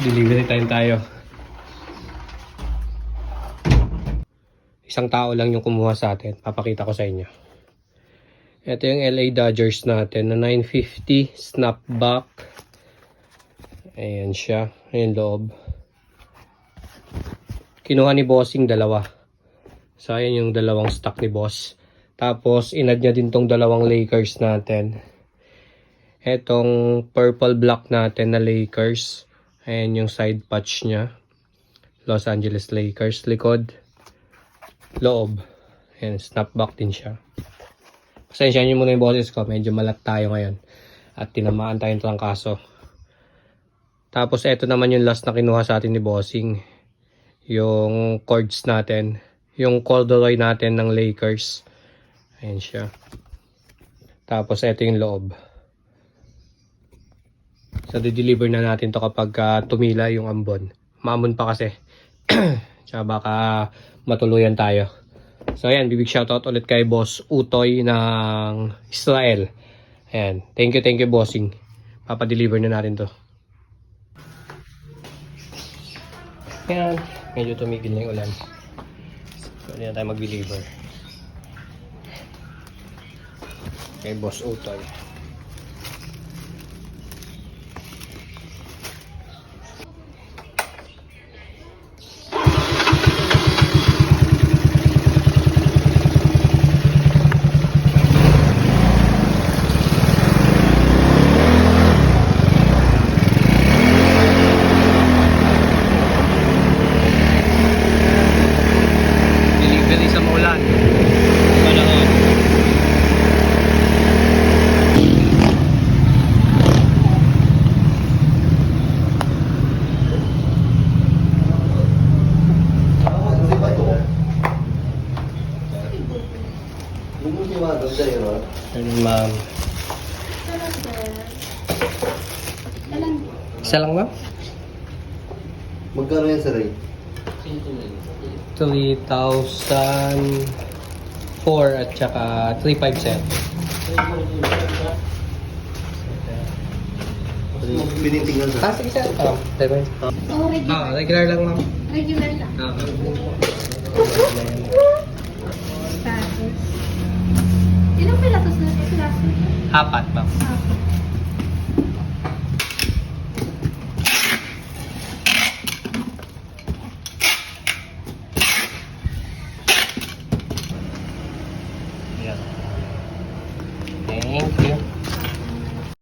Delivery time tayo. Isang tao lang yung kumuha sa atin. Papakita ko sa inyo. Ito yung LA Dodgers natin na 950 snapback. Ayan siya. Ayan loob. Kinuha ni Bossing dalawa. So ayan yung dalawang stock ni Boss. Tapos inad niya din tong dalawang Lakers natin. Etong purple block natin na Lakers. Ayan yung side patch niya. Los Angeles Lakers. Likod. Loob. Ayan, snapback din siya. Pasensya niyo muna yung boses ko. Medyo malat tayo ngayon. At tinamaan tayong trangkaso. Tapos eto naman yung last na kinuha sa atin ni Bossing. Yung cords natin. Yung corduroy natin ng Lakers. Ayan siya. Tapos eto yung loob. So, deliver na natin to kapag ah, tumila yung ambon. Maamon pa kasi. Tsaka baka matuluyan tayo. So, ayan. Big shoutout ulit kay Boss Utoy ng Israel. Ayan. Thank you, thank you, bossing. Papadeliver na natin to. Ayan. Medyo tumigil na yung ulan. So, hindi na tayo mag-deliver. Kay Boss Utoy. Mulan. Panahon. Ma'am. Isa lang ma'am? Magkano yan sa rate? 3,004 at saka 357. Binitingnan sa... Ah, sige sir. Oh, tayo Oh, regular. Ah, regular lang ma'am. Regular lang. Ah, Tapos. Ilang pilatos na ito? Pilatos? apat ma'am. Apat. Yan. Thank you.